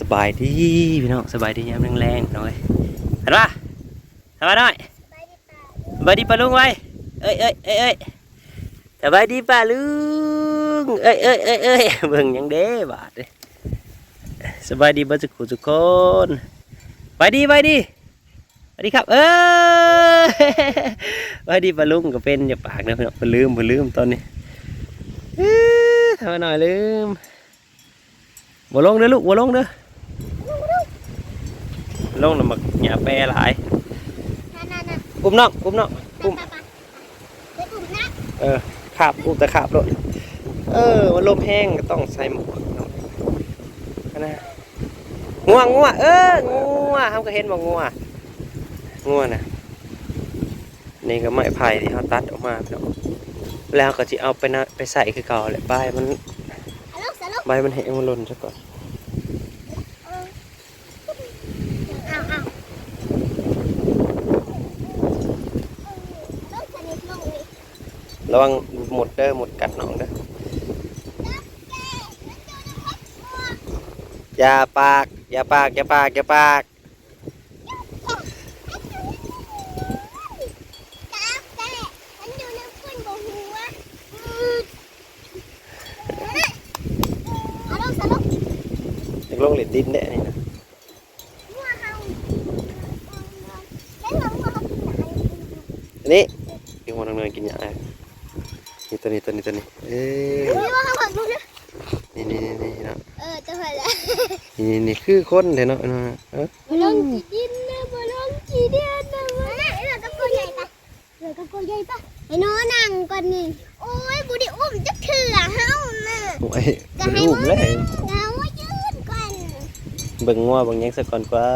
สบายดีพี่น้องสบายดียามแรงๆหน่อยเห็นปะสบายหน่อยสบายดีปะลุงไว้เอ้ยเอ้ยเอ้ยเอ้ยสบายดีปะลุงเอ้ยเอ้ยเอ้ยเอ้ยเบิ่งยังเด้บาดเด้สบายดีบ่สุขุทุกคนไปดีไปดีไปดีครับ เออไปดีปะลุงก็เป็นอย่าปากนะพี่น้องเพิ่นลืมเพิ่นลืมตอนนี้เออทำมหน่อยลืมบ่ลงเด้อลูกบ่ลงเด้อ ลงแล้วมักหยาแปรหลายนั่นนั่นนั่นกุมน้องกุมน้องกุมไปไปไปกลุ่มนะเออขาบกุมแต่ขาบรถเออมันลมแห้งก็ต้องใส่หมวกเนาะนะง่วงง่วงเออง่วงเขาก็เห็นบ่ง่วงง่วงน่ะนี่ก็ไม้ไผ่ที่เขาตัดออกมาเนาะแล้วก็จะเอาไปนะไปใส่คือเก่าแหละใบมันสลุกสลุกใบมันแห้งมันหล่นซะก่อน เอาเอาลูกสนิทลงนี่ ระวังหมดเด้อหมดกัดน้องเด้ออย่าปาก อย่าปาก อย่าปาก อย่าปากจ้าแต่ฉันอยู่ในฝุ่นบ่หัวเอาลูกสลุกอยากลงเหรียญดินได้นี่นะหัวเฮาได้หวังว่าเขากินอะไรอันนี้กินหัวนังเนินกินอย่างไร นี่ตัวนี้ตัวนี้ตัวนี้เอ้ยไม่ว่าเขาผักลูกนะนี่นี่นี่นี่เนาะเออจะเห็นแล้วนี่นี่นี่คือคนเด้อเนาะเนาะเออบ่ลงจีดินนะบ่ลงจีเดียนนะมาเออกับกูใหญ่ปะเออกับกูใหญ่ปะไอ้น้อนั่งก่อนนี่โอ้ยบุได้อุ้มจะเถื่อเฮาน่ะโอ้ยเป็นรูปเลยเอาว่ายืนก่อนเบิ่งงัวเบิ่งหยังสักก่อนกว่า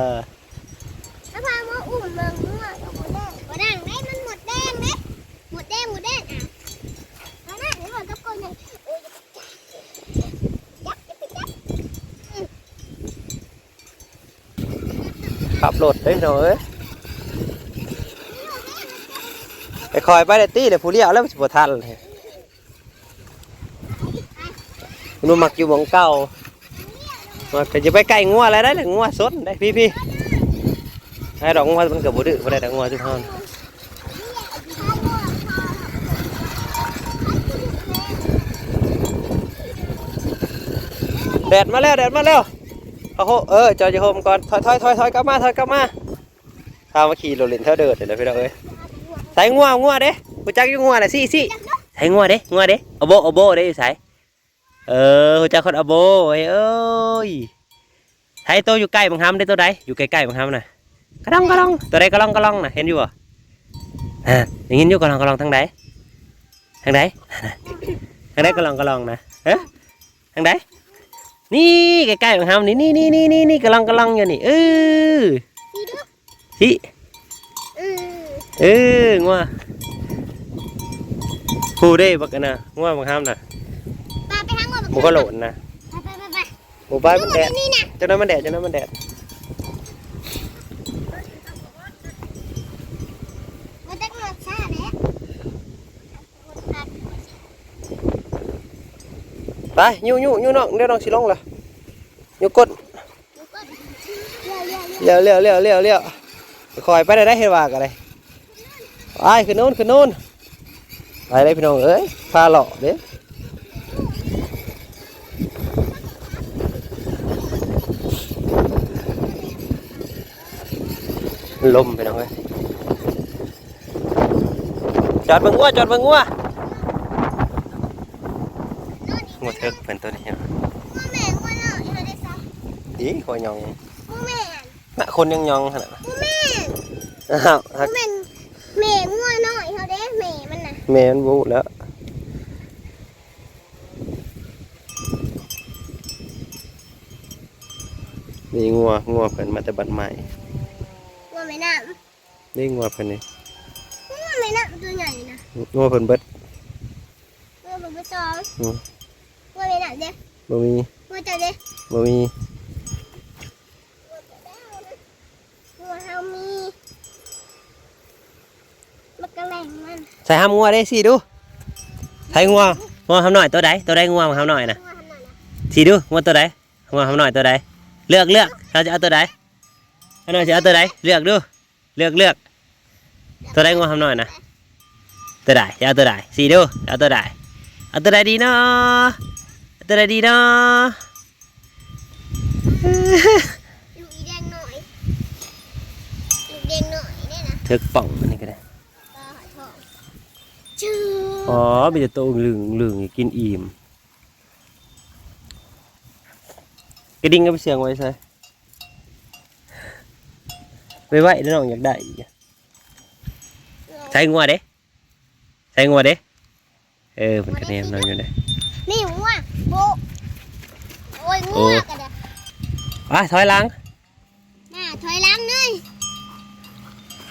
แล้วพามาอุ้มเบิ่งมั่วกับหมดแดงหมดแดงได้มันหมดแดงเด้หมดแดงหมดแดงอะเอาหน้าเดี๋ยวบอกกับกูใหญ่โอ้ยยักยักยักยัก ขับ รถเด้อเนาะเอ้ยไปคอยไปเด้อตี้เดี๋ยวผู้เลี้ยวแล้วมันสิบ่ทันเลยหนูมักอยู่หมองเก่ามักจะไปใกล้งัวอะไรได้เลยงัวสดได้พี่พี่ให้ดอกงัวมันเก็บ่ดื้อบ่ได้ดอกงัวจุดเฮาแดดมาแล้วแดดมาแล้ว เอาโหเออจอจะโฮมก่อนถอยถอยถอยถอยกลับมาถอยกลับมาถ้ามาขี่รถเล่นเท่าเดินเลยพี่น้องเอ้ยใส่งัวงัวเด้กูจักอยู่งัวน่ะสิสิใส่งัวเด้งัวเด้อโบอโบเด้อยู่ใส่เออกูจักคนอโบเอ้ยเอ้ยใส่ตัวอยู่ใกล้บังคับได้ตัวใดอยู่ใกล้ๆบังคับน่ะกระลองกระลองตัวใดกระลองกระลองน่ะเห็นอยู่บ่อ่าอย่างงี้อยู่กระลองกระลองทางใดทางใดทางใดกระลองกระลองนะเอ๊ะทางใด นี่ใกล้ๆของเฮานี่นี่นี่นี่นี่นี่กำลังกำลังอยู่นี่เออดีด้วยสิอือเอองัวพูได้บักกันนะงัวบักห้ามนะปาไปทางหมดหมูก็โหลนนะไปไปไปไปหมูบ้านมันแดดนี่นะเจ้านั้นมันแดดเจ้านั้นมันแดด มันจะหมดชาแล้ว ไปยู่ยู่ยู่น้องเดี๋ยวน้องสิลงละยู่กดเยอะเยอะเยอะเลี้ยวเลี้ยวเลี้ยวเลี้ยวคอยไปได้ได้เห็นว่ากันเลยไปขึ้นนู้นขึ้นนู้นไปเลยพี่น้องเอ้ยพาหล่อเด้ลมไปน้องเอ้ยจอดเบิ่งงัวจอดเบิ่งงัว งัวเถิกเป็นตัวนี้เนาะพ่อแม่ว่าเนาะเฮาได้ซักดีคอยยองพ่อแม่น่ะคนยังยองขนาดนั้นพ่อแม่อ้าวพ่ฮัอกแม่แม่งัวเนาะเฮาได้แม่มันน่ะแมนบูแล้วนี่งัวงัวเพิ่นมาแต่บัดใหม่งัวแม่น้ำนี่งัวเพิ่นนี่งัวแม่น้ำตัวใหญ่นะงัวเพิ่นเบิดงัวบ่บ่ซองอืมงั วแม่น้ำเด้บ่มีงัวเจ้าเด้บ่มีงัวเฮามีมันกระแหลงมันใส่ห้ามงัวได้สิดูใส่งัวงัวทำหน่อยตัวใดตัวใดงัวมาทำหน่อยนะงัวทำหน่อยนะสิดูงัวตัวใดงัวทำหน่อยตัวใดเลือกเลือกเราจะเอาตัวใดอันนั้นจะเอาตัวใดเลือกดูเลือกเลือกตัวใดงัวทำหน่อยนะตัวใดจะเอาตัวใดสีดูเอาตัวใดเอาตัวใดดีเนาะเอา ตัวใดดีเนาะลูกอีแดงหน่อยลูกแดงหน่อยเนี่ยนะถึกป่องอันนี้ก็ได้ตาหอยทองชื่ออ๋อมีแต่ตัวเหลืองเหลืองกินอิ่มกระดิ่งก็ไปเสียงไว้ใช่ไปไว้แล้วน้องอยากได้อีกอะใช้งัวเด้ใช้งัวเด้เออมันกระเนียมน้องอยู่เด้นี่งัว โบโอ้ยงัวกันเด้ออะถอยหลังน่าถอยหลังเลย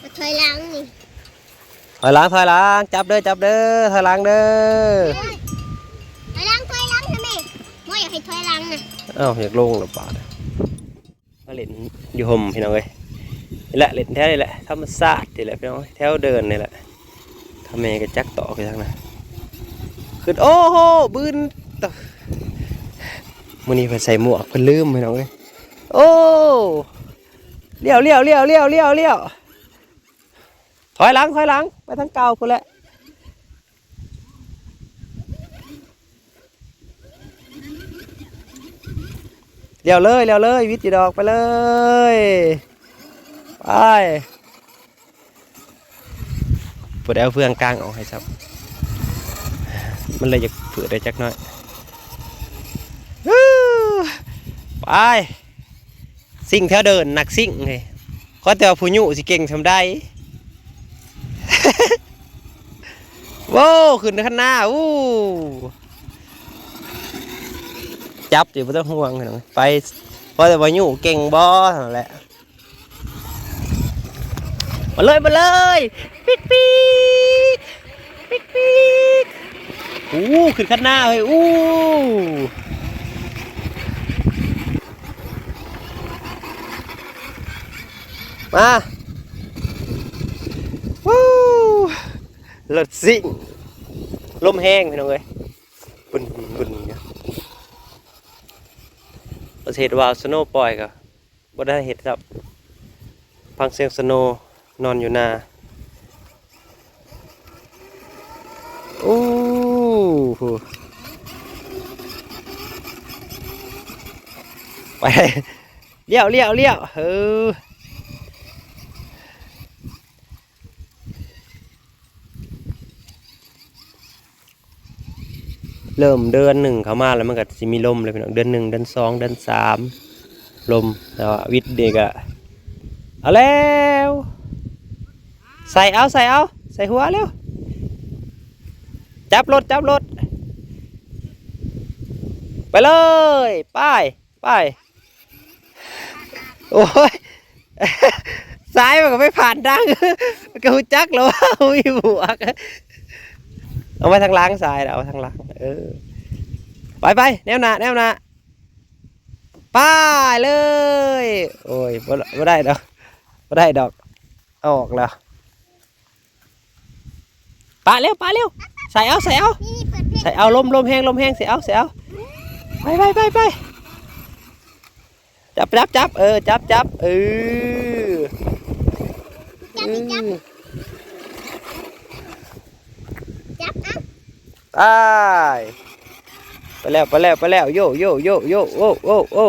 มาถอยหลังนี่ถอยหลังถอยหลังจับเด้อจับเด้อถอยหลังเด้อถอยหลังถอยหลังนะแม่ไม่อยากให้ถอยหลังนะอ้าวอยากลงหรือเปล่าเนี่ยมาเล่นอยู่ห่มพี่น้องเอ้ยนี่แหละเล่นแถวนี่แหละธรรมศาสตร์นี่แหละพี่น้องเอ้ยแถวเดินนี่แหละทำเมก็จักต่อไปทางนั้นขึ้นโอ้โหบืนต่อ มื้อนี้เพิ่นใส่หมวกเพิ่นลืมพี่น้องเอ้ยโอ้เลี้ยวเลี้ยวเลี้ยวเลี้ยวเลี้ยวเลี้ยวถอยหลังถอยหลังไปทางเก่าพุ่นแหละเลี้ยวเลยเลี้ยวเลยวิทย์จีดอกไปเลยไปปวดเอาเฟืองกลางออกให้ซับ มันเลยจะเผือได้จักหน่อยฮู้ ไปสิ่งแถวเดินหนักสิ่งเลยขอแต่ว่าผู้ยุสิเก่งทำได้ว้ขึ้นข้างหน้าอู้จับอยู่ไม่ต้องห่วงไปเพราะแต่ว่าอยู่เก่งบ่นั่นแหละมาเลยมาเลยปิดปิดปิดปิดอู้ขึ้นข้างหน้าเลยอู้ มาวู้รถซิ่งลมแห้งพี่น้องเอ้ยบุญบุญเนี่ยประเทศวาวสโนปล่อยก็บ่ได้เห็ดครับฟังเสียงสโนนอนอยู่นาโอ้โหไปเลี้ยวเลี้ยวเลี้ยวเออ เริ่มเดือนหนึ่งเข้ามาแล้วมันก็จะมีลมเลยพี่น้องเดือนหนึ่งเดือนสองเดือนสามลมแล้วาวิทย์เด็กอะเอาแล้วใส่เอาใส่เอาใส่หัวเร็วจับรถจับรถไปเลยไปไปโอ้ยซ้ายมันก็ไม่ผ่านดังมันก็หูจักแล้วว่ามีบวก เอาไว้ทางล้างซ้ายนะเอาไว้ทางล้างเออไปไปแนวหน้าแนวหน้าไป้ายเลย โอ้ยบ่บ่ได้ดอกบ่ได้ดอกเอาออกแล้วปาเร็วปาเร็วใส่เอาใส่เอานี่นี่เปิดเพลงใส่เอาลมลมแห้งลมแห้งใส่เอาใส่เอาไปไปไปไปจับจับจับเออจับจับเออจับดิจับจับอะ ไปไปแล้วไปแล้วไปแล้วโยโยโยโยโอ้โอ้โอ้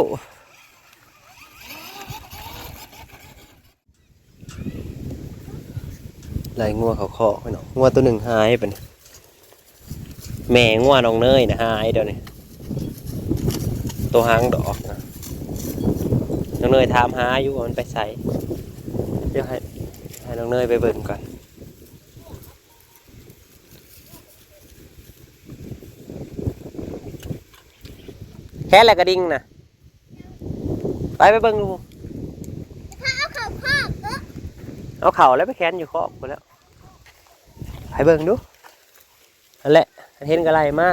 ไหลงัวเขาเคาะไปเนาะงัวตัวหนึ่งหายไปนี่แม่งัวน้องเนยนะหายเดี๋ยวนี้ตัวหางดอกนะน้องเนยถามหาอยู่ว่ามันไปใส่เดี๋ยวให้ให้น้องเนยไปเบิ่งก่อน แค่แหละกระดิ่งนะไปไปเบิ่งดูถ้าเอาเข่าครอบเออเอาเข่าแล้วไปแขนอยู่ครอบหมดแล้วไปเบิ่งดูนั่นแหละเห็นกระไรมา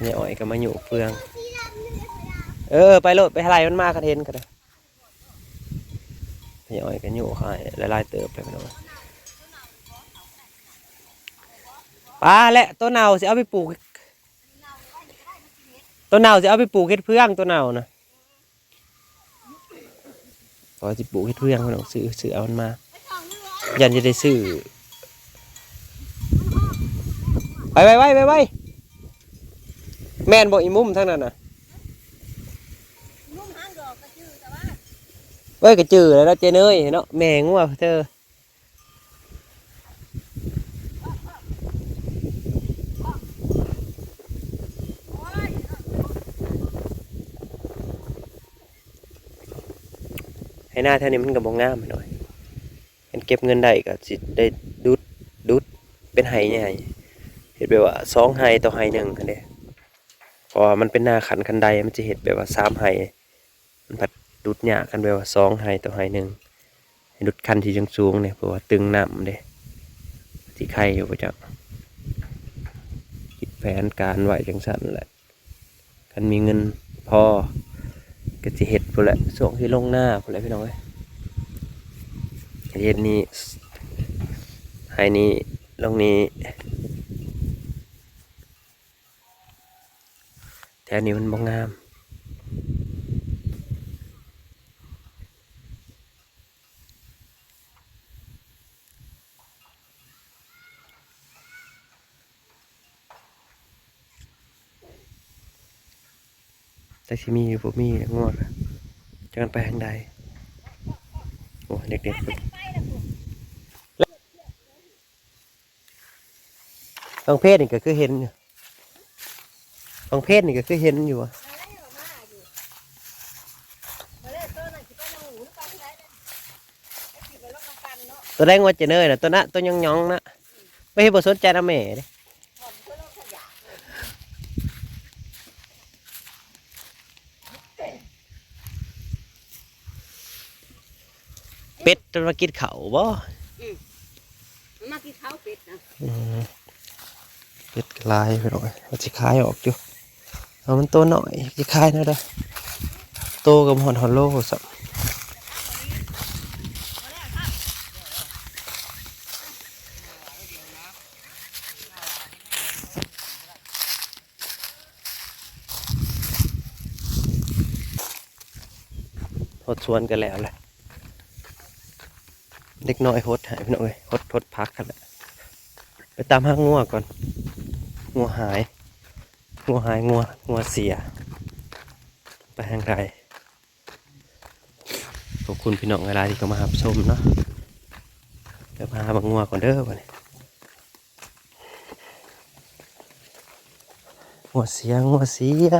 เนี่ยอ้อยก็มาอยู่เฟืองสีดำนี่เลยสีดเออ ไปโลดไปอะไรมันมากระเทนกันเลยเนี่ยอ้อยก็อยู่ค่ายละลายเติบไปพี่น้องปลาและตัวเน่าสิเอาไปปลูก ตตัวเน่าจะเอาไปปลูกเฮ็ดเพื่องตัวเน่านะพอจะปลูกเฮ็ดเพื่องพี่น้องซื้อซื้อเอามันมา ยันจะได้ซื้อไปไปไปไปไปแม่นบอกอีมุมทั้งนั้นน่ะนุ่มหางดอกก็ชื่อแต่ว่าเว้ยก็จือแล้วเนาะเจเนยเนาะแม่งัวเธอ หน้าเท่านี้มันก็บ่งามหน่อยเห็นเก็บเงินได้ก็สิได้ดุดดุดเป็นไห้ใหญ่เห็นแบบว่าสองไห้ต่อไห้หนึ่งอันเด้พราะว่ามันเป็นหน้าขันคันใดมันจะเห็นแบบว่าสามไห้มันผัดดุดหยากันแบบว่าสองไห้ต่อไห้หนึ่งดุดคันที่จังสูงเนี่ยเพราะว่าตึงน้ำเด้ที่ไข่อยู่ประจักคิดแผนการไหวจังสันแหละกันมีเงินพอ ก็จะเห็ดพอแหละส่งที่ลงหน้าพอแหละพี่น้องเอ้ยเฮ็ดนี้ไฮนี้ลงนี้แถวนี้มันบ่งาม แต่สิมีอยู่บ่มีงวดจะกันไปทางใดโอ้เด็กๆฝึกบางเพศนี่ก็คือเห็นอยู่บางเพศนี่ก็คือเห็นอยู่อะตัวนั้นสิไปน้องหนูไปที่ไหนเนอ้สิไปลงน้ำกันเนาะตัวแรงว่าจะเนยนะตัวนะตัวยังยองๆนะไม่ให้บ่สนใจนะแม่เด้ ผ่อนเพื่อลงขยะ เป็ดมันมากินเขาวบ่มันมากินข้าวเป็ดนะอืมเป็ดลายไปหน่อยมันสิคายออกอยู่เอามันตัวหน่อยสิคายหนะเด้อโตกับหอนฮอนโลสับหดสวนกันแล้วแหละ เด็กน้อยหดหายพี่น้องเอ้ยหดหดพักกันแหละไปตามหางัวก่อน งัวหาย งัวหายงัวงัวเสีย ไปทางใดขอบคุณพี่น้องเวลาที่เขามาหาชมเนาะเดี๋ยวพาบางงัวก่อนเด้อวันนี้งัวเสียงัวเสีย